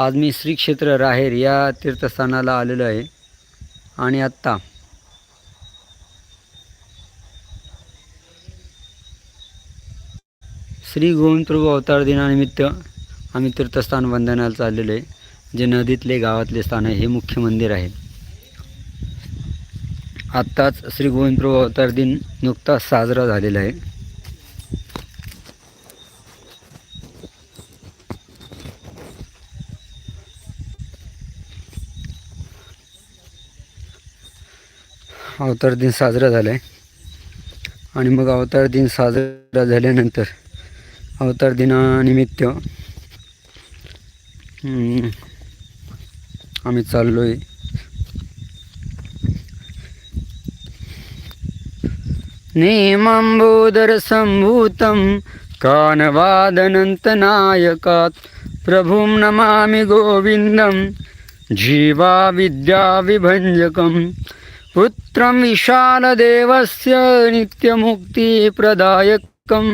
आज मी श्री क्षेत्र राहेर या तीर्थस्थानाला आलेलो आहे. आणि आत्ता श्री गोविंद प्रभू अवतार दिनानिमित्त आम्ही तीर्थस्थान वंदनाला चाललेलो आहे. जे नदीतले गावातले स्थान आहे हे मुख्य मंदिर आहे. आत्ताच श्री गोविंद प्रभू अवतार दिन नुकताच साजरा झालेला आहे. अवतार दिन साजरा झाला आहे आणि मग अवतार दिन साजरा झाल्यानंतर अवतार दिनानिमित्त आम्ही चाललो आहे नेमांबोदर संभूतं कानवादनन्तनायकात् प्रभुं नमामि गोविन्दं जीवा विद्याविभञ्जकं पुत्रं विशालदेवस्य नित्यमुक्तिप्रदायकं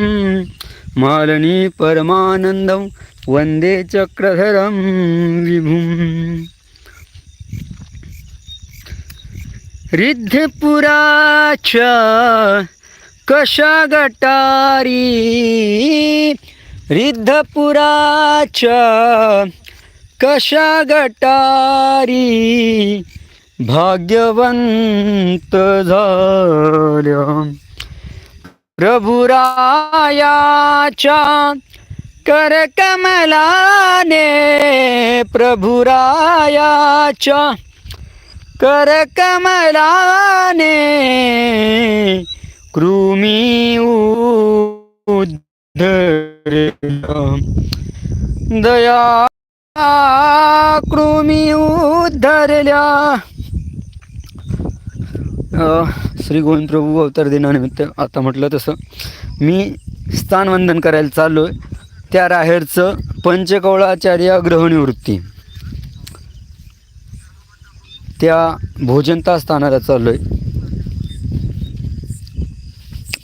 मालनी परमानन्दं वन्दे चक्रधरं विभुम्। रिद्धपुराच्या कशागटारी रिद्धपुराच्या कशा भाग्यवंत झाल्या. प्रभुरायाच्या करकमलाने प्रभुरायाच्या करकमलाने कृमी उद्धर दया कृमी उद्धरल्या. श्री गोविंद प्रभू अवतार दिनानिमित्त आता म्हटलं तसं मी स्थानवंदन करायला चाललो आहे त्या राहेरचं पंचकवळाचार्य ग्रहनिवृत्ती त्या भोजनता स्थानाला चाललो आहे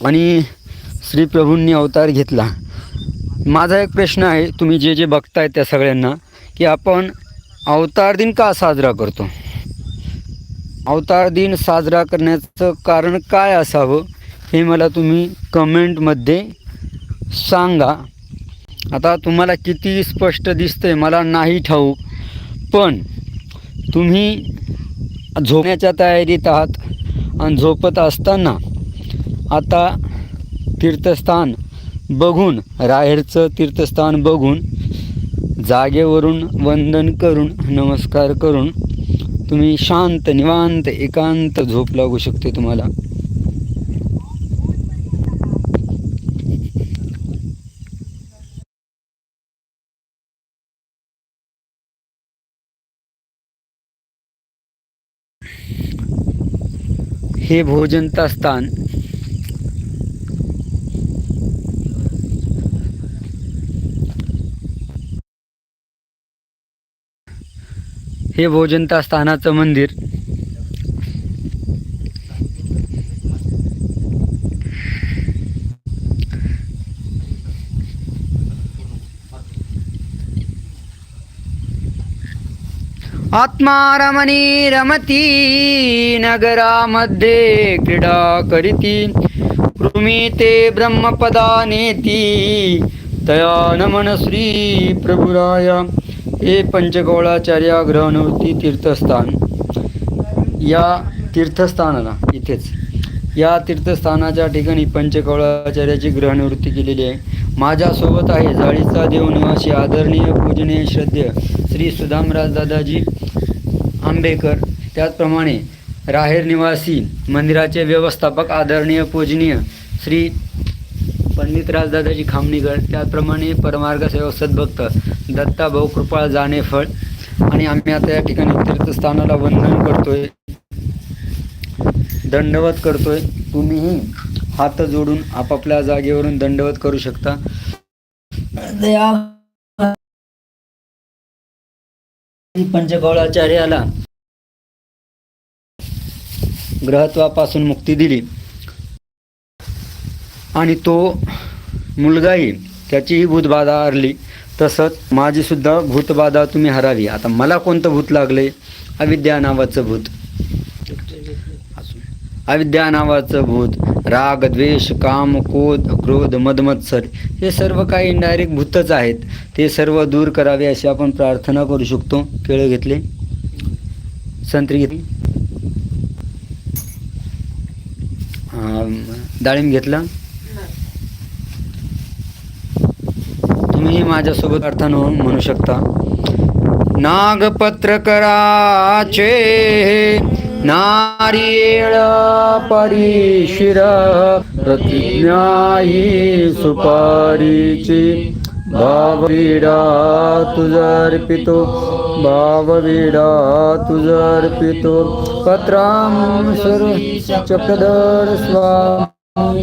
आणि श्री प्रभूंनी अवतार घेतला. माझा एक प्रश्न आहे तुम्ही जे जे बघताय त्या सगळ्यांना की आपण अवतार दिन का साजरा करतो? अवतार दिन साजरा करण्याचं कारण काय असावं हे मला तुम्ही कमेंटमध्ये सांगा. आता तुम्हाला किती स्पष्ट दिसतंय मला नाही ठाऊक पण तुम्ही झोपण्याच्या तयारीत आहात आणि झोपत असताना आता तीर्थस्थान बघून राहेरचं तीर्थस्थान बघून जागेवरून वंदन करून नमस्कार करून तुम्ही शांत निवांत एकांत झोप लागू शकते तुम्हाला. हे भोजनता स्थान हे भोजनता स्थानाचं मंदिर. आत्मा रमणी रमती नगरामध्ये क्रीडा करीती. कृमी ते ब्रह्मपदा नेती. तया नमन श्री प्रभुराया. हे पंचकौळाचार्य ग्रहणवती तीर्थस्थान. या तीर्थस्थानाला इथेच. या तीर्थस्थानाच्या ठिकाणी पंचकौळाचार्याची ग्रहनिवृत्ती केलेली आहे. माझ्यासोबत आहे जाळीचा देव निवासी आदरणीय पूजनीय श्रद्धेय श्री सुदामराज दादाजी आंबेकर. त्याचप्रमाणे राहेर निवासी मंदिराचे व्यवस्थापक आदरणीय पूजनीय श्री पंडितराज दादाजी खामणीकर. त्याचप्रमाणे परमार्ग सेवक सद्भक्त दत्ता भाऊ कृपाळ जाणेफळ आणि आम्ही आता या ठिकाणी तीर्थस्थानाला वंदन करतोय. दंडवत करतोय. तुम्हीही हात जोडून आपापल्या जागेवरून दंडवत करू शकता. पंचकौळाचार्याला ग्रहत्वापासून मुक्ती दिली. आणि तो मुलगाही त्याचीही बुधबाधा हरली. तसंच माझीसुद्धा भूतबाधा तुम्ही हरावी. आता मला कोणतं भूत लागले अविद्या नावाचं भूत. अविद्या नावाचं भूत. राग द्वेष काम कोद क्रोध मदमत्सर हे सर्व काही इनडायरेक्ट भूतच आहेत. ते सर्व दूर करावे अशी आपण प्रार्थना करू शकतो. केळं घेतले? संत्री घेतली? डाळिंब घेतला? तुम्ही माझ्यासोबत अर्थानं म्हणू शकता. नागपत्रकराचे नारियेळ परिशिर प्रतिज्ञाही सुपारीची भावविडा तुझर्पितो भावविडा तुझर्पितो पत्रां सर्व चक्रधर स्वामी।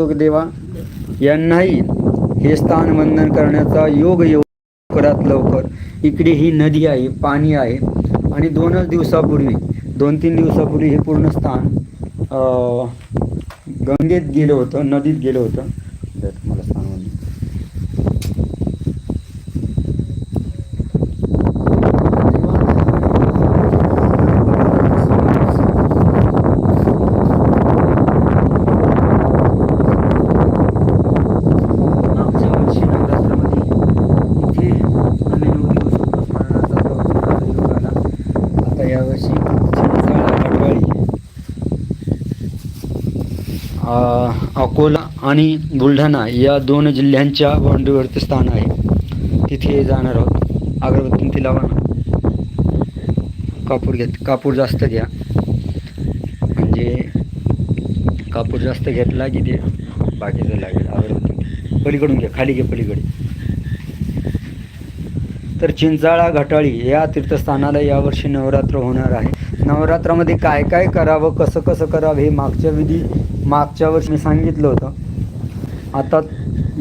तो देवा? यांनाही हे स्थान वंदन करण्याचा योग येऊ लवकरात लवकर. इकडे ही नदी आहे पाणी आहे. आणि दोनच दिवसापूर्वी दोन तीन दिवसापूर्वी हे पूर्ण स्थान अं, गंगेत गेलं होतं नदीत गेलं होतं द्या तुम्हाला स्थान वंदन. मागच्या वर्षी नवरात्रामध्ये इथे आम्ही नऊ दिवस उपस्मरणाचा जो योग आला आता यावर्षी चिंचाळा गडवाळी आ, अकोला आणि बुलढाणा या दोन जिल्ह्यांच्या बाउंड्रीवरती स्थान आहे. तिथे जाणार आहोत. अगरबत्ती लावा ना कापूर घेत कापूर जास्त घ्या. म्हणजे कापूर जास्त घेतला की ते बाकीचं लागेल. अगरबत्ती. पलीकडून घ्या. खाली घे पलीकडे. तर चिंचाळा घटाळी या तीर्थस्थानाला यावर्षी नवरात्र होणार आहे. नवरात्रामध्ये काय काय करावं कसं कसं करावं हे मागच्या विधी मागच्या वर्षी मी सांगितलं होतं. आता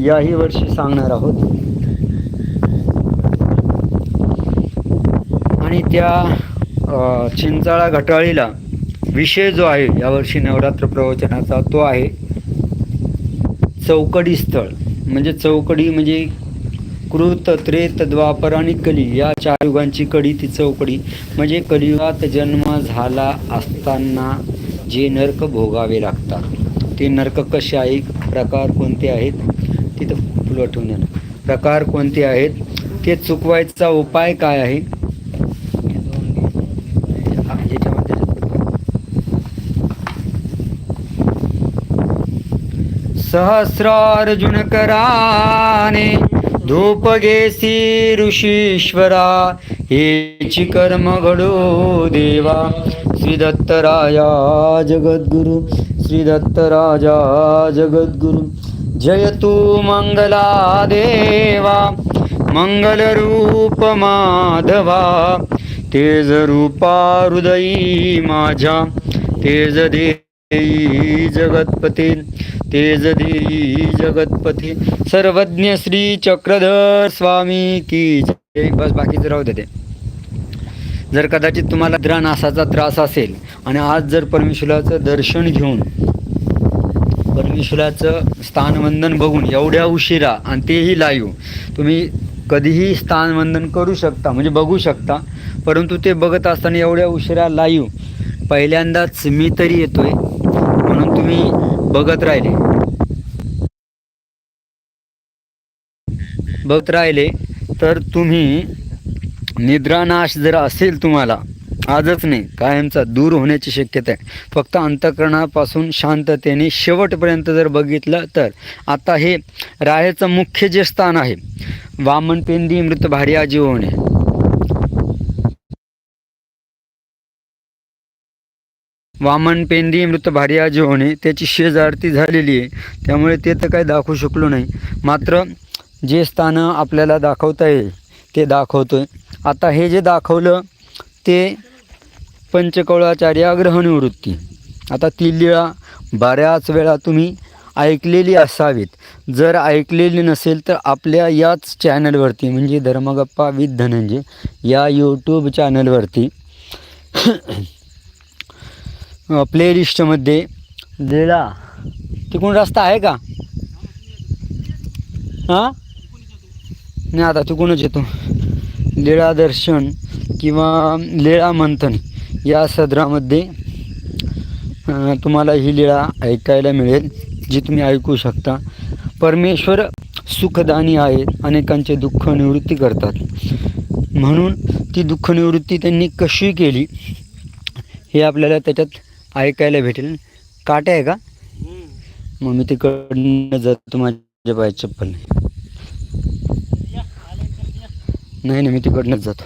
याही वर्षी सांगणार आहोत. आणि त्या चिंचाळा घटाळीला विषय जो आहे यावर्षी नवरात्र प्रवचनाचा तो आहे. चौकडी स्थळ. म्हणजे चौकडी म्हणजे कृत त्रेत द्वापर आणि कली या चार युगांची कडी ती चौकडी. म्हणजे कलियुगात जन्म झाला असताना जे नर्क भोगावे लागतात. ते नरक कसे आहे प्रकार कोणते आहेत तिथं फुलं ठेवून प्रकार कोणते आहेत ते चुकवायचा उपाय काय आहे? हा, याच्यामध्ये सहस्रार्जुन कराने धूप घेसी ऋषीश्वरा हेची कर्म घडो देवा. श्री दत्तराया जगद्गुरु श्री दत्तराजा जगद्गुरु। जय तू मंगला देवा मंगलरूप माधवा। तेज रूपा हृदयी माझ्या तेज देई जगतपते तेज देई जगतपते। सर्वज्ञ श्री चक्रधर स्वामी की जय। बस बाकीचं राहू दे जर कदाचित तुम्हाला द्रानासाचा त्रास असेल आणि आज जर परमेश्वराचं दर्शन घेऊन परमेश्वराचं स्थानवंदन बघून एवढ्या उशिरा आणि तेही लाईव्ह तुम्ही कधीही स्थानवंदन करू शकता म्हणजे बघू शकता परंतु ते बघत असताना एवढ्या उशिरा लाईव्ह पहिल्यांदाच मी तरी येतोय म्हणून तुम्ही बघत राहिले. बघत राहिले तर तुम्ही निद्रानाश जर असेल तुम्हाला आजच नाही कायमचा दूर होण्याची शक्यता आहे. फक्त अंतकरणापासून शांततेने शेवटपर्यंत जर बघितलं तर आता हे राहेचं मुख्य जे स्थान आहे वामन पेंदी मृत आजीव होणे. वामन पेंदी मृत भारी आजी होणे त्याची शेजारती झालेली आहे. त्यामुळे ते तर काही दाखवू शकलो नाही. मात्र जे स्थानं आपल्याला दाखवता येईल ते दाखवतोय. आता हे जे दाखवलं ते पंचकौळाचार्य ग्रहनिवृत्ती आता ती लिळा बऱ्याच वेळा तुम्ही ऐकलेली असावीत. जर ऐकलेली नसेल तर आपल्या याच चॅनलवरती म्हणजे धर्मगप्पा विथ धनंजय या यूट्यूब चॅनलवरती प्लेलिस्टमध्ये लिळा तिकडून रस्ता आहे का? हां? नाही आता तिकडूनच येतो. लीळा दर्शन किंवा लीळा मंथन या सदरामध्ये तुम्हाला ही लीळा ऐकायला मिळेल जी तुम्ही ऐकू शकता. परमेश्वर सुखदानी आहेत अनेकांचे दुःख निवृत्ती करतात. म्हणून ती दुःख निवृत्ती त्यांनी कशी केली हे आपल्याला त्याच्यात ऐकायला भेटेल. काटे आहे का? मग मी तिकडनं जातो माझ्या पाय चप्पल. नाही नाही नाही मी तिकडनंच जातो.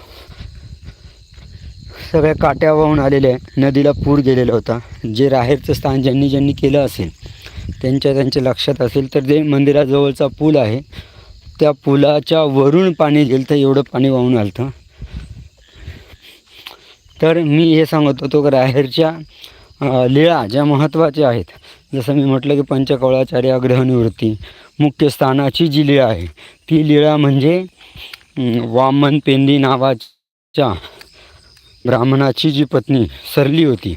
सगळ्या काट्या वाहून आलेल्या आहे नदीला पूर गेलेला होता. जे राहेरचं स्थान ज्यांनी ज्यांनी केलं असेल त्यांच्या त्यांच्या लक्षात असेल तर जे मंदिराजवळचा पूल आहे त्या पुलाच्या वरून पाणी गेलं तर एवढं पाणी वाहून आलं तर मी हे सांगत होतो की राहेरच्या लिळा लीळा ज्या महत्त्वाच्या आहेत जसं मी म्हटलं की पंचकवळाचार्य अग्रहनिवृत्ती मुख्य स्थानाची जी लीळा आहे ती लीळा म्हणजे वामन पेंदी नावाच्या ब्राह्मणाची जी पत्नी सरली होती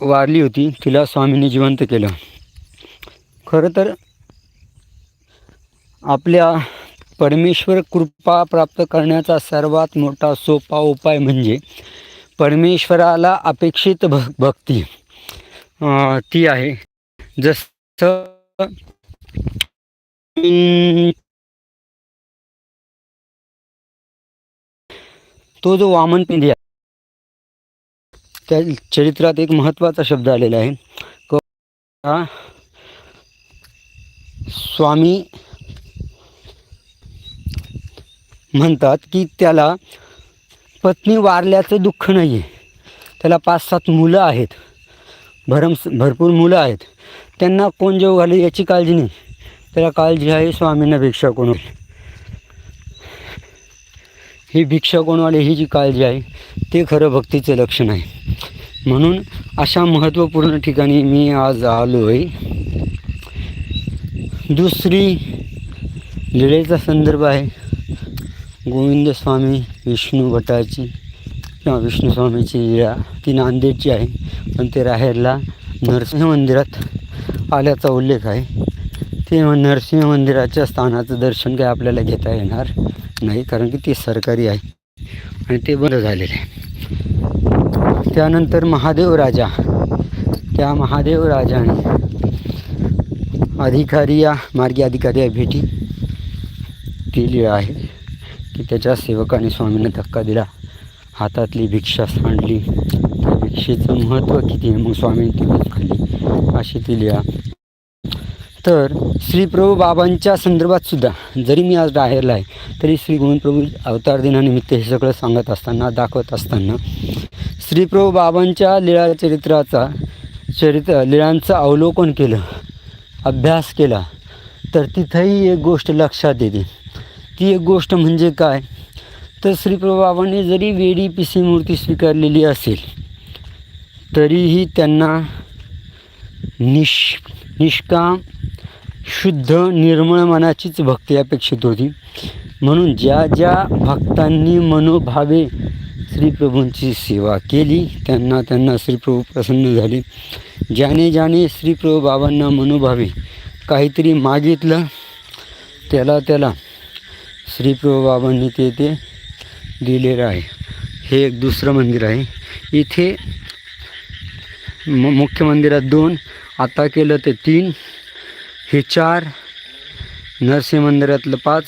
वारली होती तिला स्वामींनी जिवंत केलं. खरं तर आपल्या परमेश्वर कृपा प्राप्त करण्याचा सर्वात मोठा सोपा उपाय म्हणजे परमेश्वराला अपेक्षित भ भक्ती ती आहे. जसं तो जो वामन पिंधी आहे त्या चरित्रात एक महत्त्वाचा शब्द आलेला आहे. क- स्वामी म्हणतात की त्याला पत्नी वारल्याचं दुःख नाही आहे त्याला पाच सात मुलं आहेत. भरम भरपूर मुलं आहेत. त्यांना कोण जेव घाले याची काळजी नाही. त्याला काळजी आहे स्वामींना भिक्षा कोण होईल ही भिक्षा कोणवाले ही जी काळजी आहे ते खरं भक्तीचं लक्षण आहे. म्हणून अशा महत्त्वपूर्ण ठिकाणी मी आज आलो आहे दुसरी लिळेचा संदर्भ आहे. गोविंद स्वामी विष्णू भटाची किंवा विष्णू स्वामीची लीळा ती नांदेडची आहे. पण ते राहेरला नरसिंह मंदिरात आल्याचा उल्लेख आहे. ते नरसिंह मंदिराच्या स्थानाचं दर्शन काय आपल्याला घेता येणार? नाही कारण की ते सरकारी आहे आणि ते बंद झालेले आहे. त्यानंतर महादेव राजा. त्या महादेव राजाने अधिकारी या मार्गी अधिकारी या भेटी ती आहे की त्याच्या सेवकाने स्वामींना धक्का दिला. हातातली भिक्षा सांडली. त्या भिक्षेचं महत्त्व किती आहे? मग स्वामींनी ती खाल्ली अशी ती लिहा. तर श्री प्रभू बाबांच्या संदर्भात सुद्धा जरी मी आज राहेरला आहे तरी श्री गोविंदप्रभू अवतार दिनानिमित्त हे सगळं सांगत असताना दाखवत असताना श्री प्रभू बाबांच्या लीळा चरित्राचा चरित्र लीळांचं अवलोकन केलं अभ्यास केला तर तिथंही एक गोष्ट लक्षात येते. ती एक गोष्ट म्हणजे काय? तर श्री प्रभू बाबांनी जरी वेडी पिसी मूर्ती स्वीकारलेली असेल तरीही त्यांना निष निष्काम शुद्ध निर्मळ मनाचीच भक्ती अपेक्षित होती. म्हणून ज्या ज्या भक्तांनी मनोभावे श्रीप्रभूंची सेवा केली त्यांना त्यांना श्रीप्रभू प्रसन्न झाले. ज्याने ज्याने श्रीप्रभू बाबांना मनोभावे काहीतरी मागितलं त्याला त्याला श्रीप्रभू बाबांनी ते ते दिलेलं आहे. हे एक दुसरं मंदिर आहे. इथे म मुख्य मंदिरात दोन आता केलं ते तीन. हे चार नरसिंह मंदिरातलं पाच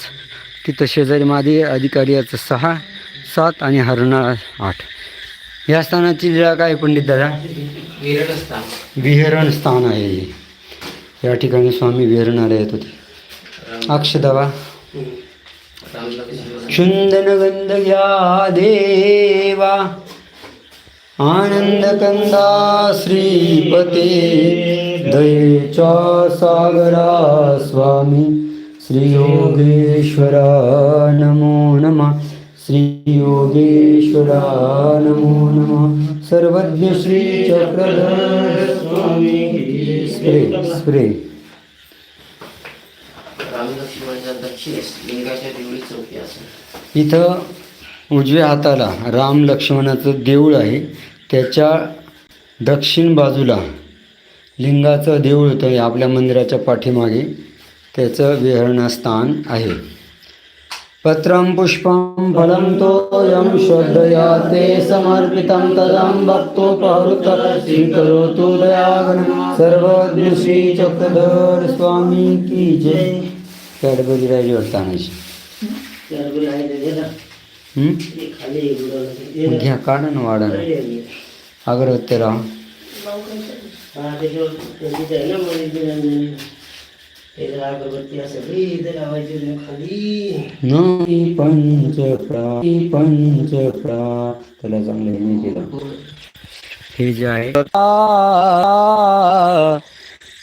तिथं शेजारी मादी अधिकारी याचं सहा सात आणि हरणाळा आठ. या स्थानाची लिळा काय पंडित दादा? विहरण स्थान आहे. या ठिकाणी स्वामी विहरणाला येत होते. अक्षदावा चुंदन घ्या देवा. आनंद कंदा श्रीपते दयेच्या सागरा स्वामी श्री योगेश्वरा नमो नमः। श्री योगेश्वरा नमो नमः। सर्वज्ञ श्री स्वामी स्प्रे स्प्रे। इथं उजव्या हाताला राम लक्ष्मणाचं देऊळ आहे. त्याच्या दक्षिण बाजूला लिंगाचं देऊळ होतं हे आपल्या मंदिराच्या पाठीमागे. त्याचं विहरणस्थान आहे. पत्रं पुष्पं फलं तोयं श्रद्धया ते समर्पितं तदं भक्तोपहृत स्वीकरोतु दयागण सर्वज्ञ श्री चक्रधर स्वामी की जय. कॅडबरी राहिली वाटतं घ्या काढा ना वाढा ना अगरबत्ती हा, हे खाली नाही पंचप्रा पंचप्रा त्याला चांगलं हे हे जे आहे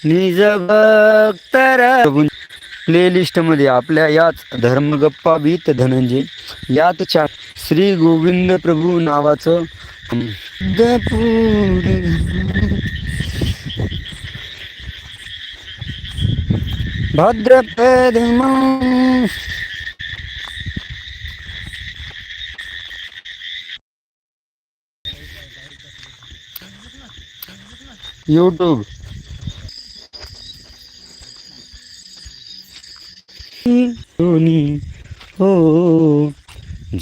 निज भक्तर प्लेलिस्टमध्ये आपल्या याच धर्मगप्पा बीत धनंजय यात चा श्री गोविंद प्रभू नावाचं भद्रपद यूट्यूब सोनी हो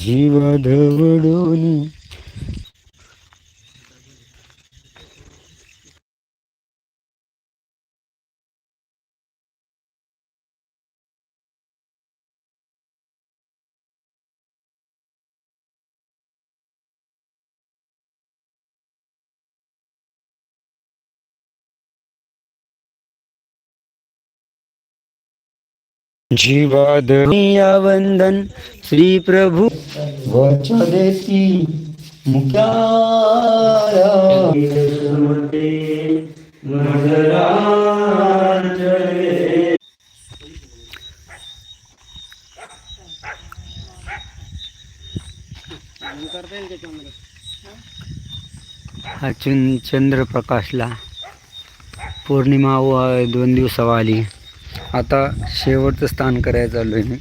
जीवा धवडोनी जीवादया वंदन श्री प्रभु। वचा देती अचून चंद्रप्रकाशला पौर्णिमा व दोन दिवसावर आली आता शेवटचं स्थान करायचं चालू आहे मी.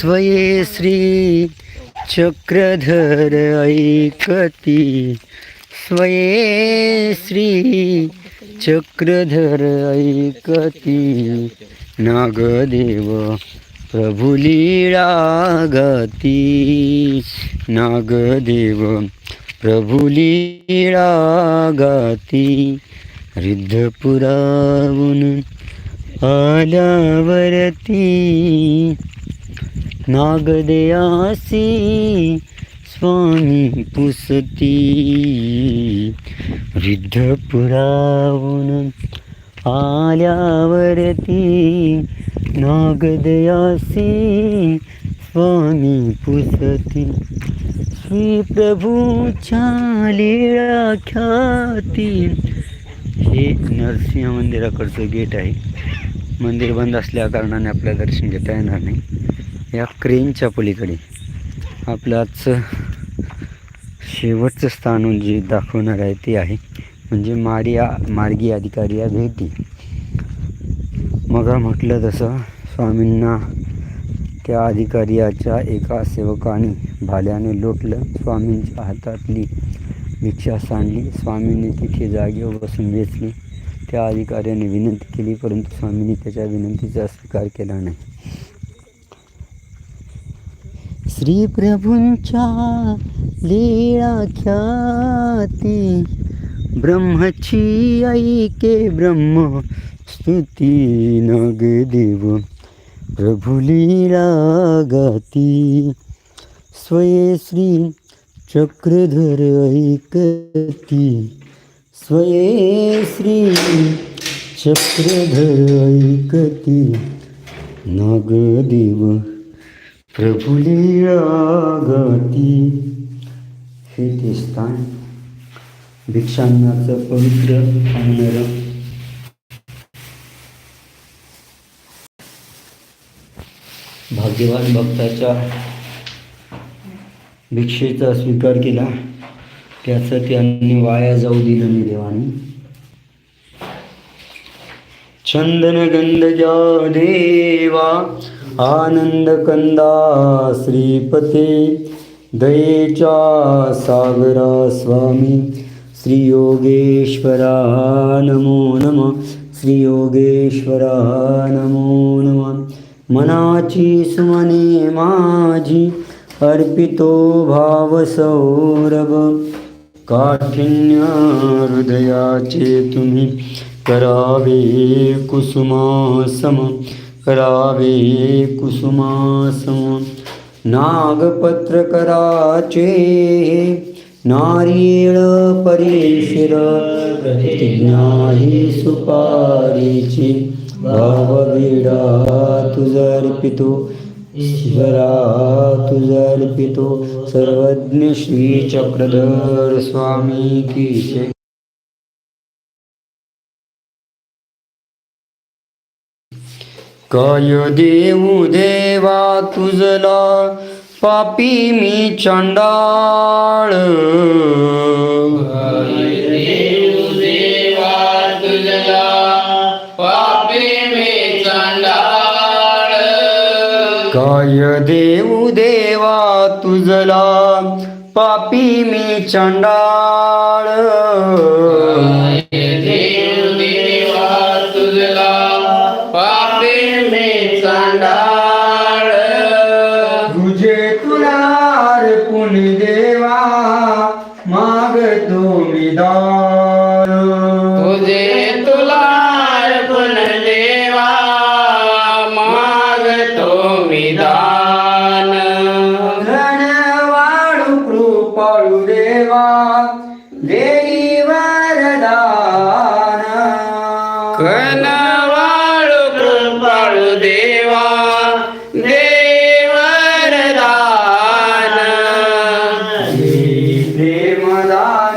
स्वये श्री चक्रधर ऐकती. स्वये श्री चक्रधर ऐकती. नागदेव प्रभुलीळा गती नागदेव प्रभुलीळा गती रिद्धपुरावून आल्यावरती नागदेयासी स्वामी पुसती. रिद्धपुरावून आल्यावरती नागदयासी स्वामी पुसती श्री प्रभूच्या लीळा ख्याती हे नरसिंह मंदिराकडचं गेट आहे. मंदिर बंद असल्या कारणाने आपल्याला दर्शन घेता येणार नाही. या क्रेनच्या पलीकडे आपलं आजचं शेवटचं स्थान जे दाखवणार आहे ते आहे. म्हणजे मारिया मार्गी अधिकारी या भेटी. मग म्हटलं तसं स्वामींना त्या अधिकाऱ्याच्या एका सेवकाने भाल्याने लोटलं स्वामींच्या हातातली भिक्षा सांडली स्वामींनी तिथे जागेवर बसून वेचली त्या अधिकाऱ्याने विनंती केली परंतु स्वामींनी त्याच्या विनंतीचा स्वीकार केला नाही. श्री प्रभूंच्या लीळा ख्याती ब्रह्मची ऐके ब्रह्म स्तुती नगदेव प्रभु प्रभुली रागाती स्वये श्री चक्रधर ऐकती। स्वये श्री चक्रधर ऐकती। नागदेव प्रभुली रागाती हे ते स्थान भिक्षांनाचं पवित्र आणणारं भाग्यवान भक्ताच्या भिक्षेचा स्वीकार केला त्याचं त्यांनी वाया जाऊ दिलं मी देवाने. चंदन गंध देवा आनंदकंदा श्रीपते दयेच्या सागरा स्वामी श्री योगेश्वरा नमो नम श्री योगेश्वरा नमो। नम मनाची सुमने माझी अर्पितो भाव सौरभ काठिन्य हृदयाचे तुम्ही करावे कुसुमासम करावे कुसुमासम। नागपत्र कराचे नारियळ परेशिर प्रतिज्ञाही सुपारीची भावविडा तुझर्पितो ईश्वरा तुझर्पितो सर्वज्ञ श्री चक्रधर स्वामी की जय. काय देऊ देवा तुझला पापी मी चंडाळ। काय देऊ देवा तुझला पापी मी चंडाळ। तुझे प्रेमदान देवा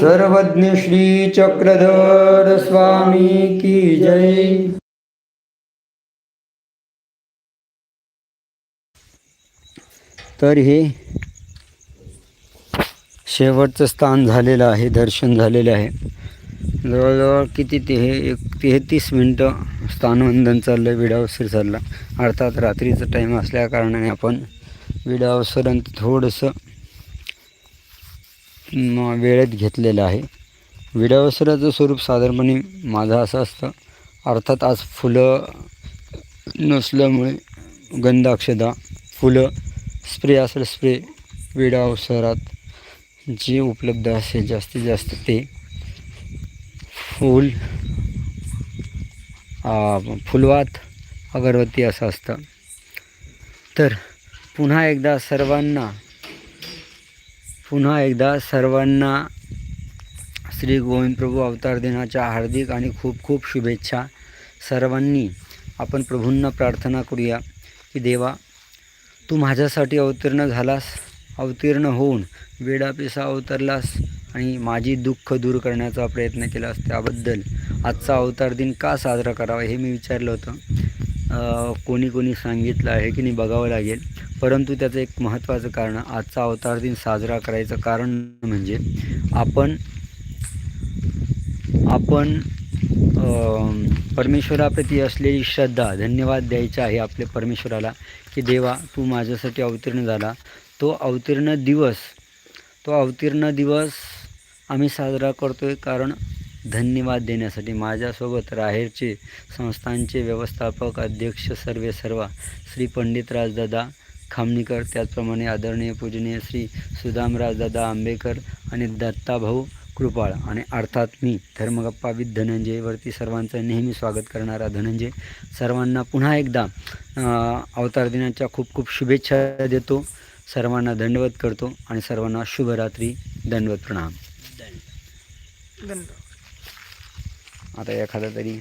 सर्वज्ञ श्री चक्रधर स्वामी की जय। तर हे शेवटचं स्थान झालेलं आहे दर्शन झालेलं आहे. जवळजवळ किती ते हे एक तेहतीस मिनटं स्थानवंदन चाललं आहे विडावसर चालला. अर्थात रात्रीचा टाईम असल्या कारणाने आपण विडावसरांत थोडंसं वेळेत घेतलेलं आहे. विडावसराचं स्वरूप साधारणपणे माझं असं असतं. अर्थात आज फुलं नसल्यामुळे गंधाक्षदा फुलं स्प्रे असेल स्प्रे विडावसरात जे उपलब्ध असेल जास्तीत जास्त ते फूल फुलवात अगरबत्ती असं असतं. तर पुन्हा एकदा सर्वांना पुन्हा एकदा सर्वांना श्री गोविंद प्रभू अवतार दिनाच्या हार्दिक आणि खूप खूप शुभेच्छा. सर्वांनी आपण प्रभूंना प्रार्थना करूया की देवा तू माझ्यासाठी अवतीर्ण झालास अवतीर्ण होऊन वेडापिसा अवतरलास आणि माझी दुःख दूर करण्याचा प्रयत्न केलास. त्याबद्दल आजचा अवतार दिन का साजरा करावा हे मी विचारलं होतं. कोणी कोणी सांगितलं आहे की नाही बघावं लागेल. परंतु त्याचं एक महत्त्वाचं कारण आजचा अवतार दिन साजरा करायचं कारण म्हणजे आपण आपण परमेश्वराप्रती असलेली श्रद्धा धन्यवाद द्यायचा आहे आपल्या परमेश्वराला की देवा तू माझ्यासाठी अवतीर्ण झाला. तो अवतीर्ण दिवस तो अवतीर्ण दिवस आम्ही साजरा करतो आहे कारण धन्यवाद देण्यासाठी माझ्यासोबत राहेरचे संस्थांचे व्यवस्थापक अध्यक्ष सर्वे सर्वा श्री पंडित राजदादा खामणीकर त्याचप्रमाणे आदरणीय पूजनीय श्री सुदामराजदादा आंबेकर आणि दत्ताभाऊ कृपाळ आणि अर्थात मी धर्मगप्पा विथ धनंजयवरती सर्वांचं नेहमी स्वागत करणारा धनंजय सर्वांना पुन्हा एकदा अवतार दिनाच्या खूप खूप शुभेच्छा देतो सर्वांना दंडवत करतो आणि सर्वांना शुभरात्री दंडवत प्रणाम. आता एखादा तरी